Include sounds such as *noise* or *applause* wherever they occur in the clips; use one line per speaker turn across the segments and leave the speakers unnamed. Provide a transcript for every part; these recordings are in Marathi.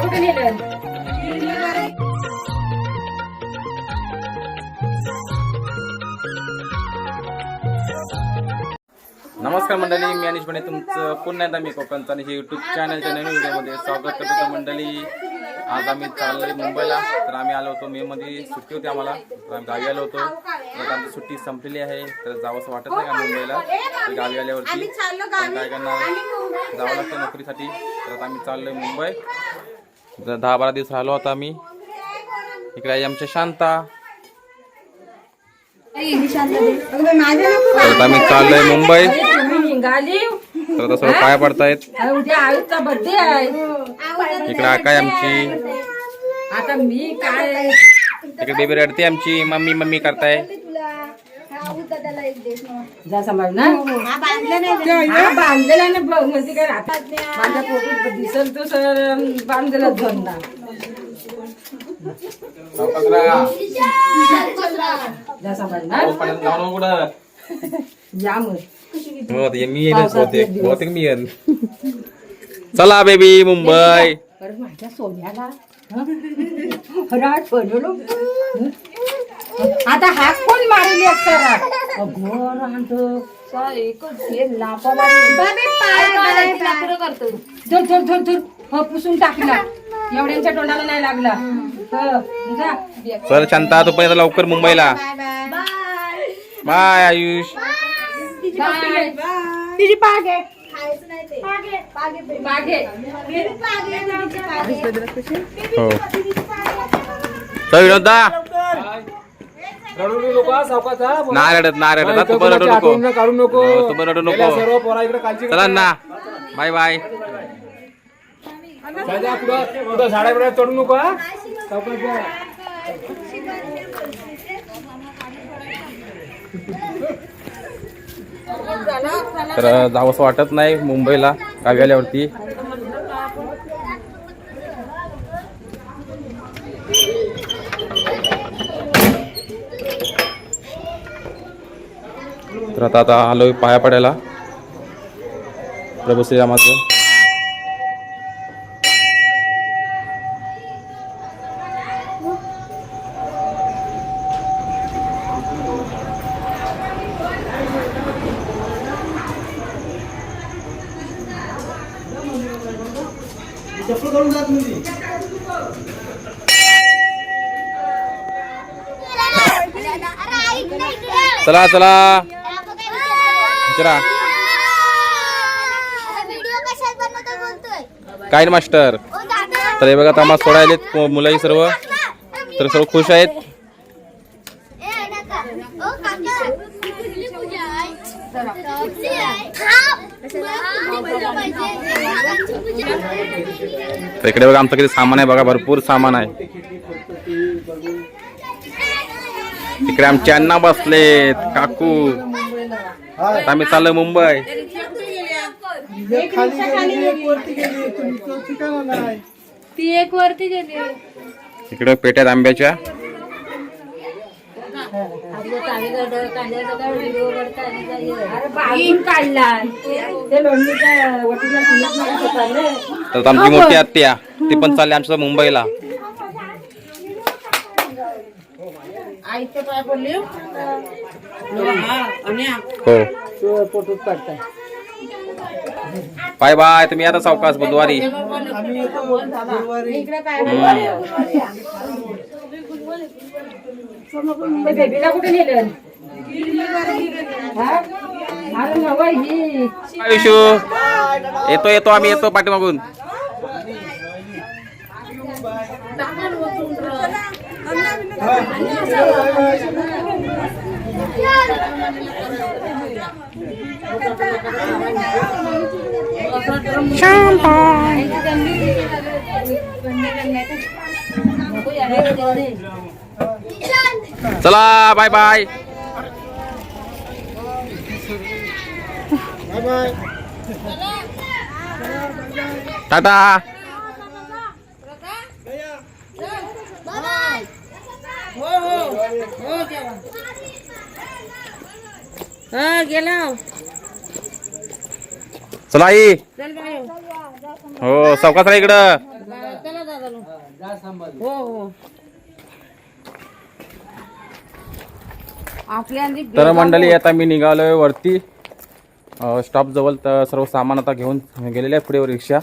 कुठे नेलं
नमस्कार मंडळी मी अनिश बने. तुमचं पुन्हा एकदा मी कोकणचं आणि हे युट्यूब चॅनलच्या नवीन व्हिडिओमध्ये स्वागत करतो. मंडळी आज आम्ही चाललोय मुंबईला. तर आम्ही आलो होतो मे मध्ये. सुट्टी होती आम्हाला. तर आम्ही गावी आलो होतो. तर आमची सुट्टी संपलेली आहे. तर जावंसं वाटत नाही का मुंबईला? तर गावी आल्यावरती काय करणार? जावं लागतं नोकरीसाठी. तर आम्ही चाललोय मुंबई. तर दहा बारा दिवस राहिलो आता आम्ही. इकडे आहे आमच्या शांता. आता आम्ही चाललोय मुंबई. तर आता सर्व पाया पडतायत.
उद्या आयुषचा बर्थडे आहे.
इकडे आकाय आमची.
आता मी काय?
इकडे बेबी रडते आमची मम्मी मम्मी करताय.
जा हा बांधलेला ना बघ म्हणजे काय राहतात माझ्या पोटात दिसल तो सर बांधलेला धंदा जा समजणार *laughs* या मग.
हो ते मी येईनच बहुतेक. बहुतेक मी येईन. चला बेबी मुंबई.
अरे माझ्या सोन्याला. राट बनवलो आता हात कोण मारली असताना अगो राहतो एकच हे लापामारी धर धर धर धर. हो पुसून टाकला एवढ्यांच्या तोंडाला नाही लागला. हो, जा.
चल शांता तू पण लवकर मुंबईला. बाय आयुष.
बाय.
तिची पाग आहे.
मागे
हो. चल विनोदा.
रडू नको हा, सावकाश हा.
नाही रडत नाही रडत. तू पण रडू नको.
काढू नको.
हो, रडू
गेल्या
नको
सर्व पोरा इकडे कालची
चला ना. Bye bye.
साध्या चढू नको हा? सावकाश जा.
तर जावंसं वाटत नाही मुंबईला गावी आल्यावरती तर आता आता आलोय पाया पडायला. प्रभू श्रीरामाचं. चप्पल चला जात
म्हणजे चला चला. बोलतोय
काय मास्टर? तर हे बघा आता आम्हाला सोडायलेत मुलाही सर्व. तर सर्व खुश आहेत. तर इकडे बघा आमचं किती सामान आहे बघा भरपूर सामान आहे. इकडे आमचे अण्णा बसलेत काकू. आता आम्ही चाललोय मुंबई.
ती एक वरती गेली.
इकडे पेट्यात आंब्याच्या.
काढला ते लोणीच्या वटीला.
तर आमची मोठी आत्या ती पण चालली आमच्या मुंबईला.
आईचे पाय पडले
हो. बाय बाय तुम्ही आता सावकाश बुधवारी.
बेबीला कुठे नेलं हा? अरे नवा ही
आयुषू येतो येतो आम्ही येतो पाठीमागून चला बाय बाय टाटा
बाय
हा गेला
चला आई हो सावकाश राहा इकडं
चला दादा हो हो आपल्या आणि
तर मंडळी आता मी निघालोय वरती. स्टॉप जवळ तर सर्व सामान आता घेऊन गेलेले आहे पुढे रिक्षा.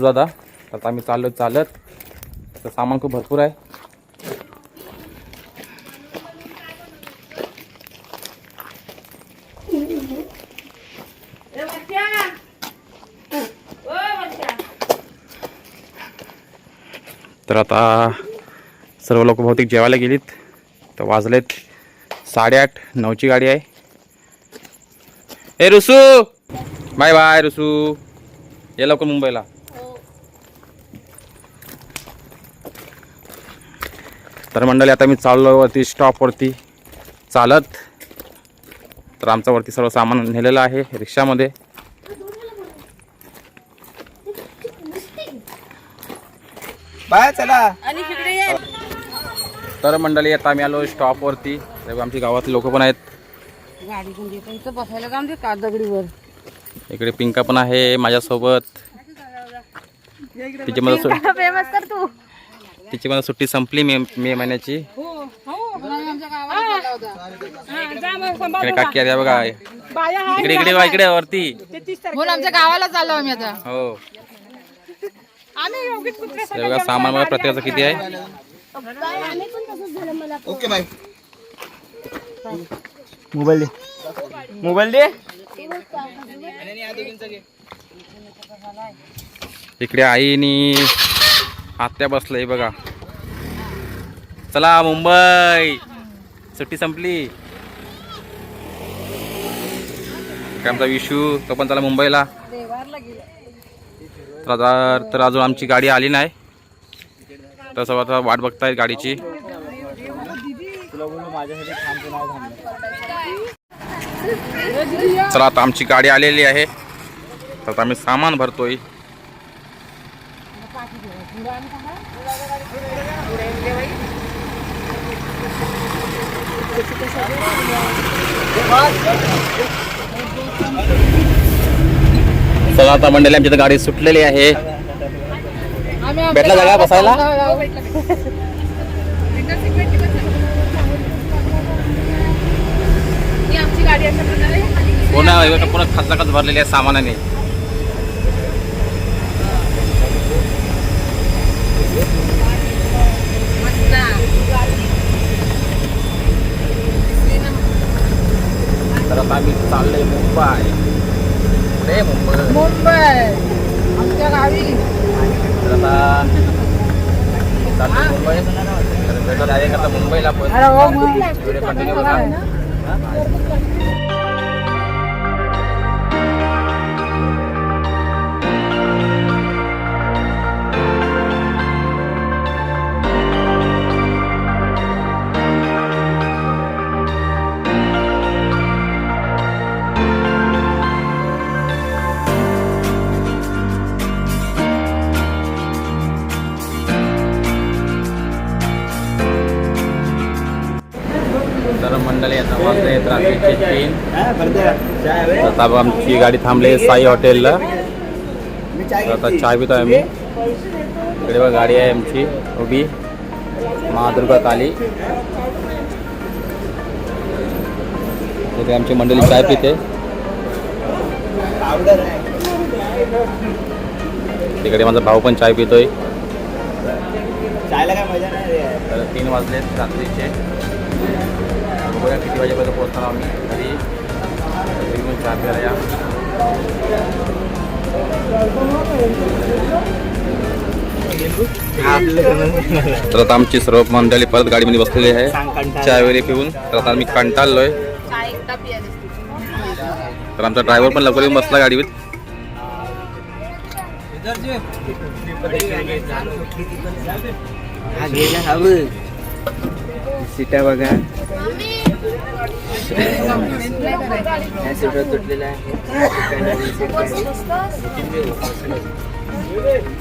दादा तर आता आम्ही चाललो चालत. तर सामान खूप भरपूर आहे. तर आता सर्व लोक बहुतेक जेवायला गेलीत तर वाजलेत. साडेआठ नऊची गाडी आहे. ए रुसू! Bye bye Rusu. ये लवकर मुंबईला. तर मंडळी आता मी चाललो वरती स्टॉपवरती चालत. तर आमचं वरती सर्व सामान नेलेलं आहे रिक्षामध्ये.
बाय चला.
तर मंडळी आता आम्ही आलो स्टॉपवरती आमची गावातले लोक पण आहेत.
गाडी पण देतो इथं बसायला काम ते का दगडीवर?
इकडे पिंका पण आहे माझ्यासोबत. तिची मला सु-
फेमस कर तू.
तिची मला सुट्टी संपली मे मे महिन्याची. इकडे काकी आहे बघा. इकडे इकडे बघा, इकडे वरती.
म्हणून आमच्या गावाला चाललो आम्ही आता.
हो. हे बघा सामान बघा प्रत्येकाचं किती आहे?
Okay bye. मोबाईल दे. मोबाईल दे.
इकडे आईनी आत्या बसलंय बघा. चला मुंबई. सुट्टी संपली. काय आमचा विशू तो पण चला मुंबईला. तर तर अजून आमची गाडी आली नाही. तसं आता वाट बघतायत गाडीची. चला आता आमची गाडी आलेली आहे. तर आता आम्ही सामान भरतोय. चला आता मंडळी आमची गाडी सुटलेली आहे. भेटला जागा बसायला?
आमची गाडी अशा प्रकारे
पुन्हा पुन्हा खचाखच भरलेली आहे सामानाने. तर आता आम्ही चाललोय मुंबई. कुठे मुंबई.
मुंबई. आमच्या गावी.
तर आता चाललोय मुंबई. तर direct आता मुंबईला पण
हो
व्हिडिओ कंटिन्यू बघा तर रात्रीचे तीन. आता आमची गाडी थांबली साई हॉटेलला. तर आता चहा पितो आम्ही. इकडे बघा गाडी आहे आमची उभी. महादुर्गा काली. तिथे आमची मंडळी चाय पिते. तिकडे माझा भाऊ पण चाय पितोय. तर तीन वाजलेत रात्रीचे. बघूया किती वाजेपर्यंत पोहोचणार आम्ही. घरी पण चहा प्यायला या. तर आता आमची सर्व मंडळी परत गाडीमध्ये बसलेली आहे. चहा वगैरे पिऊन. तर आता आम्ही कंटाळलोय. तर आमचा ड्रायव्हर पण लवकर येऊन बसला गाडीवर.
हा सीटा बघा. सीटा तुटलेल्या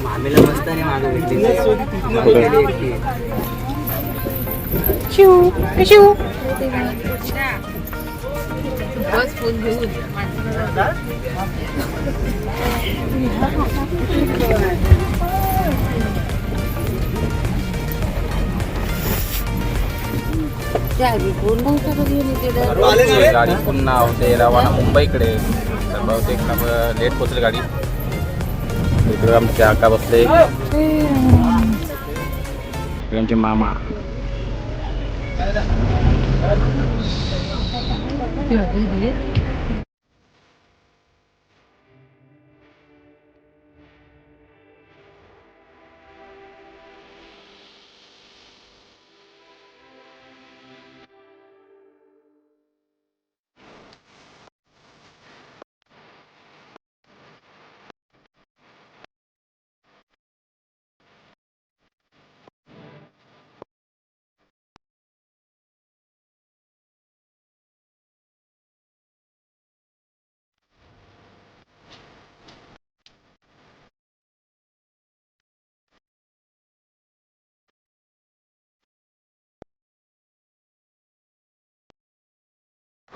मामीला मस्त आणि मागं भेटली.
बस फोन घेऊन.
गाडी पुन्हा होते रवाना मुंबईकडे. तर बहुतेक ना लेट पोचली गाडी. इकडे आमचे आका बसले. यांचे मामा.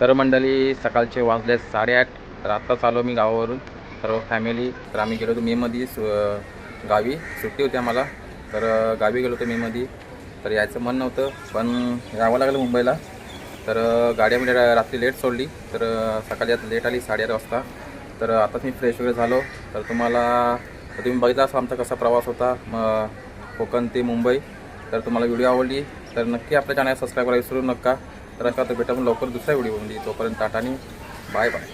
तर मंडळी सकाळचे वाजले साडेआठ. तर आत्ताच आलो मी गावावरून. सर्व फॅमिली तर आम्ही गेलो होतो मेमध्ये सु गावी. सुट्टी होती आम्हाला. तर गावी गेलो होतो मेमध्ये तर यायचं मन नव्हतं पण यावं लागलं मुंबईला. तर गाडी आम्ही रात्री लेट सोडली. तर सकाळी आता लेट आली साडेआठ वाजता. तर आताच मी फ्रेश वगैरे झालो. तर तुम्हाला तर तुम्ही बघितला असं आमचा कसा प्रवास होता. मग कोकण ते मुंबई. तर तुम्हाला व्हिडिओ आवडली तर नक्की आपल्या चॅनल सबस्क्राईब करायला विसरू नका. तर अशा आता भेटा आपण लवकर दुसऱ्या व्हिडिओमध्ये तोपर्यंत टाटानी बाय बाय.